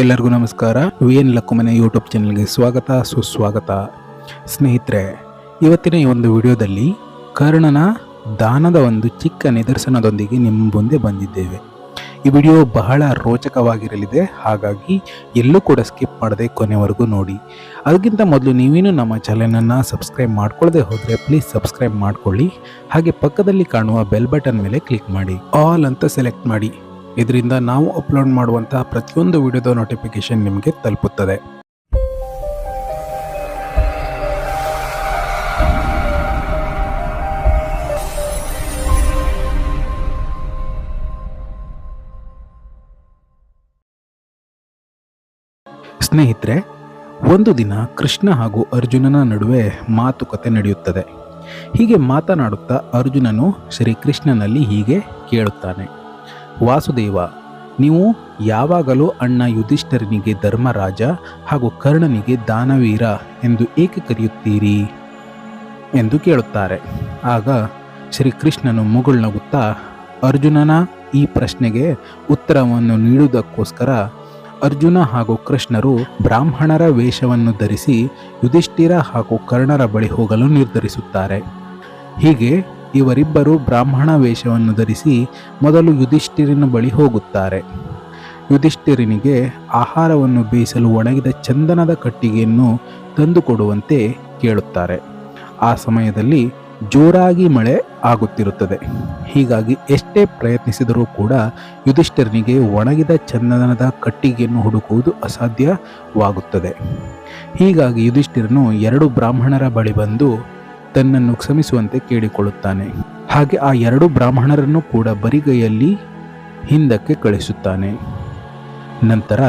ಎಲ್ಲರಿಗೂ ನಮಸ್ಕಾರ. V N ಲಕ್ಕುಮನೆ YouTube ಚಾನಲ್ಗೆ ಸ್ವಾಗತ, ಸುಸ್ವಾಗತ. ಸ್ನೇಹಿತರೆ, ಇವತ್ತಿನ ಈ ಒಂದು ವಿಡಿಯೋದಲ್ಲಿ ಕರ್ಣನ ದಾನದ ಒಂದು ಚಿಕ್ಕ ನಿದರ್ಶನದೊಂದಿಗೆ ನಿಮ್ಮ ಮುಂದೆ ಬಂದಿದ್ದೇವೆ. ಈ ವಿಡಿಯೋ ಬಹಳ ರೋಚಕವಾಗಿರಲಿದೆ, ಹಾಗಾಗಿ ಎಲ್ಲೂ ಕೂಡ ಸ್ಕಿಪ್ ಮಾಡದೆ ಕೊನೆವರೆಗೂ ನೋಡಿ. ಅದಕ್ಕಿಂತ ಮೊದಲು ನೀವೇನು ನಮ್ಮ ಚಾನಲನ್ನು ಸಬ್ಸ್ಕ್ರೈಬ್ ಮಾಡ್ಕೊಳ್ಳದೆ ಹೋದರೆ ಪ್ಲೀಸ್ ಸಬ್ಸ್ಕ್ರೈಬ್ ಮಾಡಿಕೊಳ್ಳಿ. ಹಾಗೆ ಪಕ್ಕದಲ್ಲಿ ಕಾಣುವ ಬೆಲ್ ಬಟನ್ ಮೇಲೆ ಕ್ಲಿಕ್ ಮಾಡಿ. ಆಲ್ ಅಂತ ಸೆಲೆಕ್ಟ್ ಮಾಡಿ. ಇದರಿಂದ ನಾವು ಅಪ್ಲೋಡ್ ಮಾಡುವಂತಹ ಪ್ರತಿಯೊಂದು ವಿಡಿಯೋದ ನೋಟಿಫಿಕೇಶನ್ ನಿಮಗೆ ತಲುಪುತ್ತದೆ. ಸ್ನೇಹಿತರೆ, ಒಂದು ದಿನ ಕೃಷ್ಣ ಹಾಗೂ ಅರ್ಜುನನ ನಡುವೆ ಮಾತುಕತೆ ನಡೆಯುತ್ತದೆ. ಹೀಗೆ ಮಾತನಾಡುತ್ತಾ ಅರ್ಜುನನು ಶ್ರೀಕೃಷ್ಣನಲ್ಲಿ ಹೀಗೆ ಕೇಳುತ್ತಾನೆ. ವಾಸುದೇವ, ನೀವು ಯಾವಾಗಲೂ ಅಣ್ಣ ಯುಧಿಷ್ಠರನಿಗೆ ಧರ್ಮರಾಜ ಹಾಗೂ ಕರ್ಣನಿಗೆ ದಾನವೀರ ಎಂದು ಏಕೆ ಕರೆಯುತ್ತೀರಿ? ಎಂದು ಕೇಳುತ್ತಾರೆ. ಆಗ ಶ್ರೀಕೃಷ್ಣನು ಮುಗುಳ್ನಗುತ್ತಾ ಅರ್ಜುನನ ಈ ಪ್ರಶ್ನೆಗೆ ಉತ್ತರವನ್ನು ನೀಡುವುದಕ್ಕೋಸ್ಕರ ಅರ್ಜುನ ಹಾಗೂ ಕೃಷ್ಣರು ಬ್ರಾಹ್ಮಣರ ವೇಷವನ್ನು ಧರಿಸಿ ಯುಧಿಷ್ಠಿರ ಹಾಗೂ ಕರ್ಣರ ಬಳಿ ಹೋಗಲು ನಿರ್ಧರಿಸುತ್ತಾರೆ. ಹೀಗೆ ಇವರಿಬ್ಬರು ಬ್ರಾಹ್ಮಣ ವೇಷವನ್ನು ಧರಿಸಿ ಮೊದಲು ಯುಧಿಷ್ಠಿರಿನ ಬಳಿ ಹೋಗುತ್ತಾರೆ. ಯುಧಿಷ್ಠಿರನಿಗೆ ಆಹಾರವನ್ನು ಬೇಯಿಸಲು ಒಣಗಿದ ಚಂದನದ ಕಟ್ಟಿಗೆಯನ್ನು ತಂದುಕೊಡುವಂತೆ ಕೇಳುತ್ತಾರೆ. ಆ ಸಮಯದಲ್ಲಿ ಜೋರಾಗಿ ಮಳೆ ಆಗುತ್ತಿರುತ್ತದೆ. ಹೀಗಾಗಿ ಎಷ್ಟೇ ಪ್ರಯತ್ನಿಸಿದರೂ ಕೂಡ ಯುಧಿಷ್ಠಿರನಿಗೆ ಒಣಗಿದ ಚಂದನದ ಕಟ್ಟಿಗೆಯನ್ನು ಹುಡುಕುವುದು ಅಸಾಧ್ಯವಾಗುತ್ತದೆ. ಹೀಗಾಗಿ ಯುಧಿಷ್ಠಿರನು ಎರಡು ಬ್ರಾಹ್ಮಣರ ಬಳಿ ಬಂದು ತನ್ನನ್ನು ಕ್ಷಮಿಸುವಂತೆ ಕೇಳಿಕೊಳ್ಳುತ್ತಾನೆ. ಹಾಗೆ ಆ ಎರಡು ಬ್ರಾಹ್ಮಣರನ್ನು ಕೂಡ ಬರಿಗೈಯಲ್ಲಿ ಹಿಂದಕ್ಕೆ ಕಳಿಸುತ್ತಾನೆ. ನಂತರ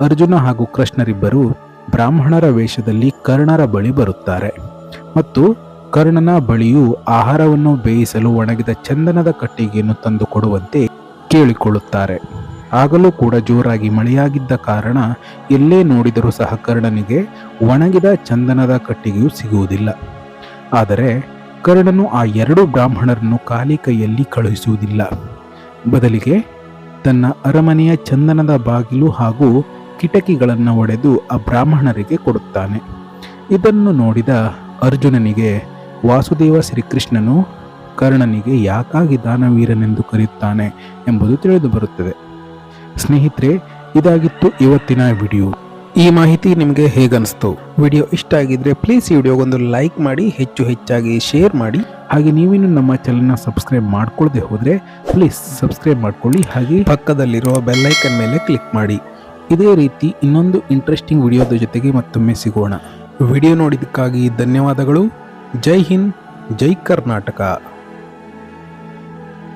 ಅರ್ಜುನ ಹಾಗೂ ಕೃಷ್ಣರಿಬ್ಬರು ಬ್ರಾಹ್ಮಣರ ವೇಷದಲ್ಲಿ ಕರ್ಣರ ಬಳಿ ಬರುತ್ತಾರೆ. ಮತ್ತು ಕರ್ಣನ ಬಳಿಯು ಆಹಾರವನ್ನು ಬೇಯಿಸಲು ಒಣಗಿದ ಚಂದನದ ಕಟ್ಟಿಗೆಯನ್ನು ತಂದು ಕೊಡುವಂತೆ ಕೇಳಿಕೊಳ್ಳುತ್ತಾರೆ. ಆಗಲೂ ಕೂಡ ಜೋರಾಗಿ ಮಳೆಯಾಗಿದ್ದ ಕಾರಣ ಎಲ್ಲೇ ನೋಡಿದರೂ ಸಹ ಕರ್ಣನಿಗೆ ಒಣಗಿದ ಚಂದನದ ಕಟ್ಟಿಗೆಯು ಸಿಗುವುದಿಲ್ಲ. ಆದರೆ ಕರ್ಣನು ಆ ಎರಡು ಬ್ರಾಹ್ಮಣರನ್ನು ಖಾಲಿ ಕೈಯಲ್ಲಿ ಕಳುಹಿಸುವುದಿಲ್ಲ. ಬದಲಿಗೆ ತನ್ನ ಅರಮನೆಯ ಚಂದನದ ಬಾಗಿಲು ಹಾಗೂ ಕಿಟಕಿಗಳನ್ನು ಒಡೆದು ಆ ಬ್ರಾಹ್ಮಣರಿಗೆ ಕೊಡುತ್ತಾನೆ. ಇದನ್ನು ನೋಡಿದ ಅರ್ಜುನನಿಗೆ, ವಾಸುದೇವ ಶ್ರೀಕೃಷ್ಣನು ಕರ್ಣನಿಗೆ ಯಾಕಾಗಿ ದಾನವೀರನೆಂದು ಕರೆಯುತ್ತಾನೆ ಎಂಬುದು ತಿಳಿದು ಬರುತ್ತದೆ. ಸ್ನೇಹಿತರೆ, ಇದಾಗಿತ್ತು ಇವತ್ತಿನ ವಿಡಿಯೋ. ಈ ಮಾಹಿತಿ ನಿಮಗೆ ಹೇಗನ್ನಿಸ್ತು ವಿಡಿಯೋ ಇಷ್ಟ ಆಗಿದ್ರೆ ಪ್ಲೀಸ್ ಈ ವಿಡಿಯೋಗೊಂದು ಲೈಕ್ ಮಾಡಿ, ಹೆಚ್ಚು ಹೆಚ್ಚಾಗಿ ಶೇರ್ ಮಾಡಿ. ಹಾಗೆ ನೀವೇನು ನಮ್ಮ ಚಾನಲ್ನ ಸಬ್ಸ್ಕ್ರೈಬ್ ಮಾಡ್ಕೊಳ್ಳದೆ ಹೋದರೆ ಪ್ಲೀಸ್ ಸಬ್ಸ್ಕ್ರೈಬ್ ಮಾಡ್ಕೊಳ್ಳಿ. ಹಾಗೆ ಪಕ್ಕದಲ್ಲಿರುವ ಬೆಲ್ಲೈಕನ್ ಮೇಲೆ ಕ್ಲಿಕ್ ಮಾಡಿ. ಇದೇ ರೀತಿ ಇನ್ನೊಂದು ಇಂಟ್ರೆಸ್ಟಿಂಗ್ ವಿಡಿಯೋದ ಜೊತೆಗೆ ಮತ್ತೊಮ್ಮೆ ಸಿಗೋಣ. ವಿಡಿಯೋ ನೋಡಿದ್ದಕ್ಕಾಗಿ ಧನ್ಯವಾದಗಳು. ಜೈ ಹಿಂದ್, ಜೈ ಕರ್ನಾಟಕ.